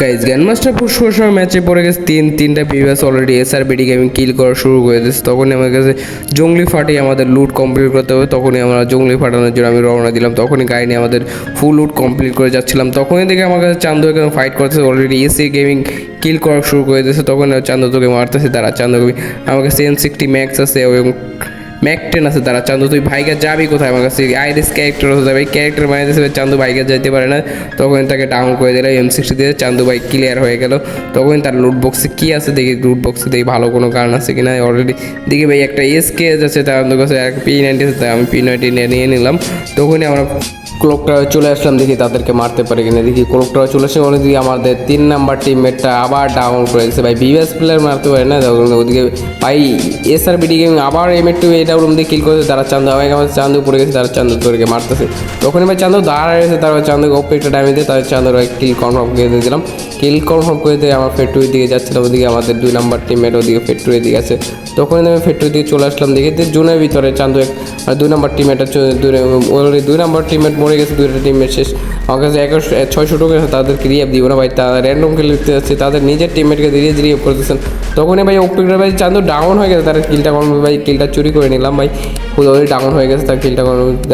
Guys grandmaster Pushkar ম্যাচে পড়ে গেছে তিন, তিনটা previous already S R BD gaming kill করা শুরু করে দিয়েছে। তখনই আমার কাছে জঙ্গলি ফাটিয়ে আমাদের লুট কমপ্লিট করতে হবে। তখনই আমরা জঙ্গলি ফাটানোর জন্য আমি রওনা দিলাম। তখনই গাড়ি নিয়ে আমাদের ফুল লুট কমপ্লিট করে যাচ্ছিলাম। তখনই দেখে আমার কাছে চান্দু এখানে ফাইট করতেছে। অলরেডি এসি গেমিং কিল করা শুরু করে দিয়েছে। তখন চান্দু তোকে মারতেছে। তারা চান্দু আমার কাছে এন সিক্সটি ম্যাক্স আছে এবং ম্যাকটেন আছে তারা চান্দু, তুই ভাইকে যাবি কোথায়? আমার কাছে আইরিস ক্যারেক্টার হতে যাবে। ক্যারেক্টার বানিয়ে দিয়েছে চান্দু ভাইকে যেতে পারে না। তখন তাকে ডাউন করে দিল এম সিক্সটি দিয়ে চান্দু ভাই ক্লিয়ার হয়ে গেল। তখন তার লুট বক্সে কী আছে দেখি লুট বক্সে দেখি ভালো কোনো কারণ আছে কি না অলরেডি দেখি ভাই, একটা এস কে আছে, তার কাছে পি নাইনটি আছে আমি পি নাইনটি নিয়ে নিলাম। তখনই আমরা ক্লোকটা চলে আসলাম, দেখি তাদেরকে মারতে পারে কিনা। দেখি ক্লোকটা চলে আসে দিকে আমাদের তিন নাম্বার টিমমেটটা আবার ডাউন করে গেছে ভাই বিএস প্লেয়ার মারতে পারে না ওদিকে ভাই এস আর বিডি গেমিং আবার এম একটু এটা রুম দিয়ে কিল করেছে, তারা চান্দু আমাকে আমার চান্দু পড়ে গেছে, তারা চান্দু তোরকে মারতেছে। তখনই ভাই চান্দু দাঁড়ায় রয়েছে তারপর চান্দুকে ওপরে একটা ড্যামেজ দিয়ে তাদের চান্দুর কিল কনফার্ম করে দিয়েছিলাম কিল কনফার্ম করে দিয়ে আমার ফেটুয়ের দিকে যাচ্ছিলাম ওদিকে আমাদের দুই নাম্বার টিমমেট ওদিকে ফেটুয়ের দিকে আছে। তখনই আমি ফেটুয়ের দিকে চলে আসলাম, দেখি জুনের ভিতরে চান্দু এক দুই নাম্বার টিমমেট দুই নাম্বার টিমমেট মরে গেছে দুইটা টিমের শেষ। আমার কাছে একশো ছয়শো টাকা তাদেরকে রিয়াব দিব। না ভাই তারা র্যান্ডম খেলে লিখতে যাচ্ছে, তাদের নিজের টিমমেটকে ধীরে ধীরে রিয়াব করতেছেন। তখনই ভাই ওপিকটা ভাই চান্দু ডাউন হয়ে গেছে, তার কিলটা কম ভাই কিলটা চুরি করে নিলাম ভাই। অলরেডি ডাউন হয়ে গেছে, তার কিলটা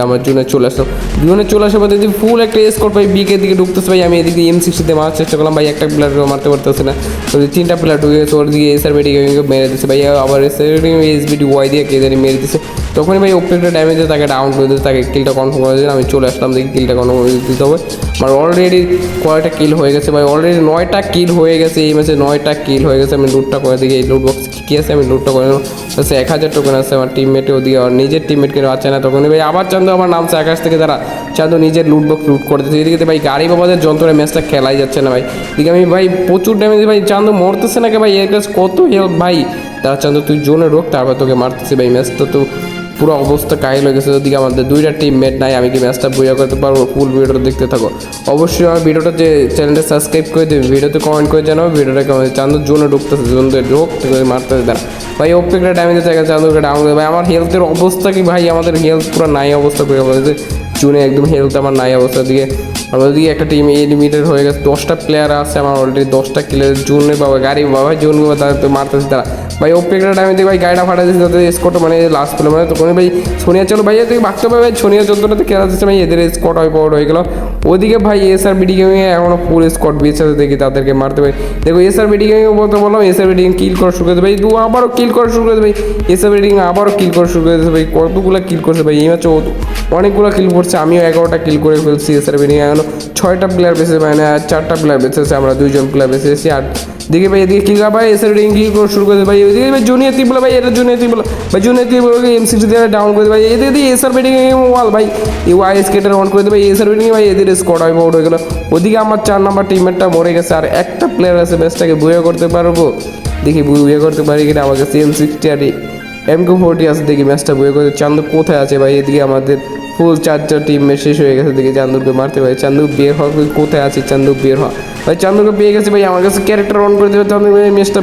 আমার জুনে চলে আসলাম জুনে চলে আসার পর যদি ফুল একটা স্কোর ভাই বিকের দিকে ঢুকতেছে ভাই, আমি এদিকে এম সিক্সটিতে মারার চেষ্টা করলাম। ভাই একটা প্লেয়ারকে মারতে পারতেছে না। তো তিনটা প্লেয়ার ঢুকে গেছে, ওর দিকে এসআর বিডি মেরে দিচ্ছে ভাই, আবার এসআর এস বিডি ওয়াই দিয়ে কে জানি মেরে দিচ্ছে তখনই ভাই ওপেনটা ড্যামেজে তাকে ডাউন করে দিতে তাকে কিলটা কনফার্ম করে দিলাম আমি চলে আসলাম, দেখি কিলটা কনফার্ম দিতে হবে। আমার অলরেডি কয়টা কিল হয়ে গেছে ভাই? অলরেডি নয়টা কিল হয়ে গেছে, এই ম্যাচে নয়টা কিল হয়ে গেছে, আমি লুটটা করে দিই। এই লুট বক্স কী আছে, আমি লুটটা করে সে এক হাজার টোকেন আছে আমার টিমমেটে ওদিকে আর নিজের টিমমেটকে আছে না তখন ভাই, আবার চান্দু আমার নামছে আকাশ থেকে তারা চান্দু নিজের লুট বক্স লুট করে দিচ্ছে। এদিকে ভাই, গাড়ি বাবাদের যন্ত্রের ম্যাচটা খেলাই যাচ্ছে না ভাই। এদিকে আমি, ভাই, প্রচুর ড্যামেজ ভাই, চান্দু মরতেছে না কে ভাই? এর কাছে কত হেল্প ভাই? তারা চান্দু, তুই জোনে ঢোক তারপর তোকে মারতেছে ভাই ম্যাচটা তো পুরো অবস্থা কাহিল হয়ে গেছে। যদি আমাদের দুইটা টিম মেট নাই, আমি কি ম্যাচটা বইয়া করতে পারব? ফুল ভিডিওটা দেখতে থাকো। অবশ্যই আমার ভিডিওটা যে চ্যানেলটা সাবস্ক্রাইব করে দেবে, ভিডিওতে কমেন্ট করে জানাব ভিডিওটা কেমন চান্দুর জন্য ঢুকতেছে জন্য ঢোক মারতে তারা ভাই ওপেকটা ড্যামেজ থাকে চান্দুকে ডাউন ভাই, আমার হেলথের অবস্থা কি ভাই? আমাদের হেলথ পুরো নাই অবস্থা করে জুনে একদম হেলথ আমার নাই অবস্থা। দিকে আর ওদিকে একটা টিম লিমিটেড হয়ে গেছে। দশটা প্লেয়ার আছে আমার অলরেডি দশটা কিলের জুনে বাবা গাড়ি বাবা জুন তাদের তো মারতেছে তারা। ভাই ও ওপেকটা টাইমে দেখি ভাই, গাড়িটা ফাটা দিচ্ছে তাদের স্কোট মানে লাস্ট প্লে মানে তখন ভাই, সোনিয়া, চলো ভাই তুই ভাগতে পারবে সোনিয়া চোদ্দটাতে খেলা দিচ্ছে, ভাই, এদের স্কোট হয় বড় হয়ে গেলো। ওদিকে ভাই এস আর বিডি গেমিং এখনও ফুল স্কট বেঁচে দেখি তাদেরকে মারতে পারি। দেখো এস আর বিডি গেমিং বলতে বললাম এস আর বিডি কিল করা শুরু করে দেবে। দু আবারও কিল করা শুরু করে দেবে এস আর বিডি আবারও কিল করা শুরু করে দিয়েছে ভাই। কতগুলো কিল করছে ভাই? এই ম্যাচে অনেকগুলো কিল করছে। আমিও এগারোটা কিল করে ফেলছি এস আর বিডি এখনও ছয়টা প্লেয়ার বেঁচে আর চারটা প্লেয়ার বেছে আছে আমরা দুইজন প্লেয়ার এসেছি। আর দেখি ভাই এদিকে কিল ভাই এসে রিং কিল করে শুরু করে ভাই এদিকে ভাই জুনিয়র বলে ভাই এটা জুনিয়র বলে ভাই জুনিয়র বলে এম সিক্সটি দিয়ে ডাউন করে ভাই এদিকে দিয়ে এসআর বেডিং ওয়াল ভাই এই ওয়াই স্কেটার অন করে দেবে এসআর বেডিং ভাই এদের স্কোয়াড আমি আউট হয়ে গেল ওদিকে আমার চার নাম্বার টিমমেটটা মরে গেছে আর একটা প্লেয়ার আছে ম্যাচটাকে বুয়ে করতে পারব দেখি বুয়ে করতে পারি কিনা আমার কাছে এম সিক্সটি আর এম কু ফোরটি আছে দেখি ম্যাচটা বয়ে করে চান্দু কোথায় আছে ভাই? এদিকে আমাদের ফুল চার টিম শেষ হয়ে গেছে, দেখি চান্দুকে মারতে ভাই চান্দু বের হওয়া, কোথায় আছে? চান্দু বের হওয়া। ভাই, চান্দুকে পেয়ে গেছে ভাই, আমার কাছে ক্যারেক্টার অন করে দেবে, তো আমি ম্যাচটা